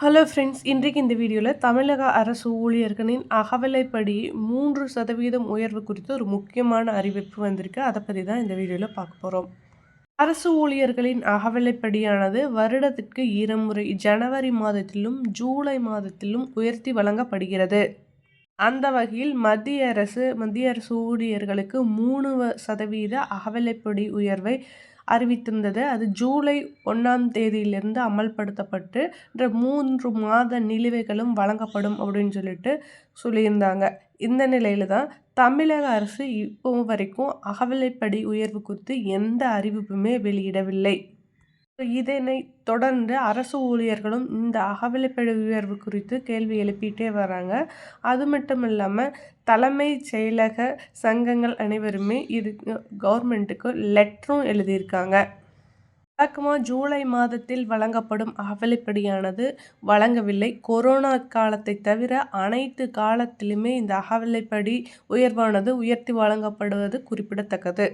Hello friends இன்றைக்கு இந்த வீடியோவில் தமிழக அரசு ஊழியர்களின் அகவலைப்படி மூன்று சதவீதம் உயர்வு குறித்து ஒரு முக்கியமான அறிவிப்பு வந்திருக்கு. அதை பற்றி தான் இந்த வீடியோவில் பார்க்க போகிறோம் அரசு ஊழியர்களின் அகவலைப்படியானது வருடத்திற்கு இருமுறை ஜனவரி மாதத்திலும் ஜூலை மாதத்திலும் உயர்த்தி வழங்கப்படுகிறது. அந்த வகையில் மத்திய அரசு மத்திய அரசு ஊழியர்களுக்கு மூணு சதவீத அகவிலைப்படி உயர்வை அறிவித்திருந்தது. அது ஜூலை ஒன்றாம் தேதியிலிருந்து அமல்படுத்தப்பட்டு இந்த மூன்று மாத நிலுவைகளும் வழங்கப்படும் அப்படின்னு சொல்லிட்டு சொல்லியிருந்தாங்க. இந்த நிலையில தான் தமிழக அரசு இப்போ வரைக்கும் அகவிலைப்படி உயர்வு குறித்து எந்த அறிவிப்புமே வெளியிடவில்லை. இதனை தொடர்ந்து அரசு ஊழியர்களும் இந்த அகவிலைப்படி உயர்வு குறித்து கேள்வி எழுப்பிட்டே வராங்க. அது மட்டும் இல்லாமல் தலைமை செயலக சங்கங்கள் அனைவருமே இது கவர்மெண்ட்டுக்கு லெட்டரும் எழுதியிருக்காங்க. வழக்கமாக ஜூலை மாதத்தில் வழங்கப்படும் அகவிலைப்படியானது வழங்கவில்லை. கொரோனா காலத்தை தவிர அனைத்து காலத்திலுமே இந்த அகவிலைப்படி உயர்வானது உயர்த்தி வழங்கப்படுவது குறிப்பிடத்தக்கது.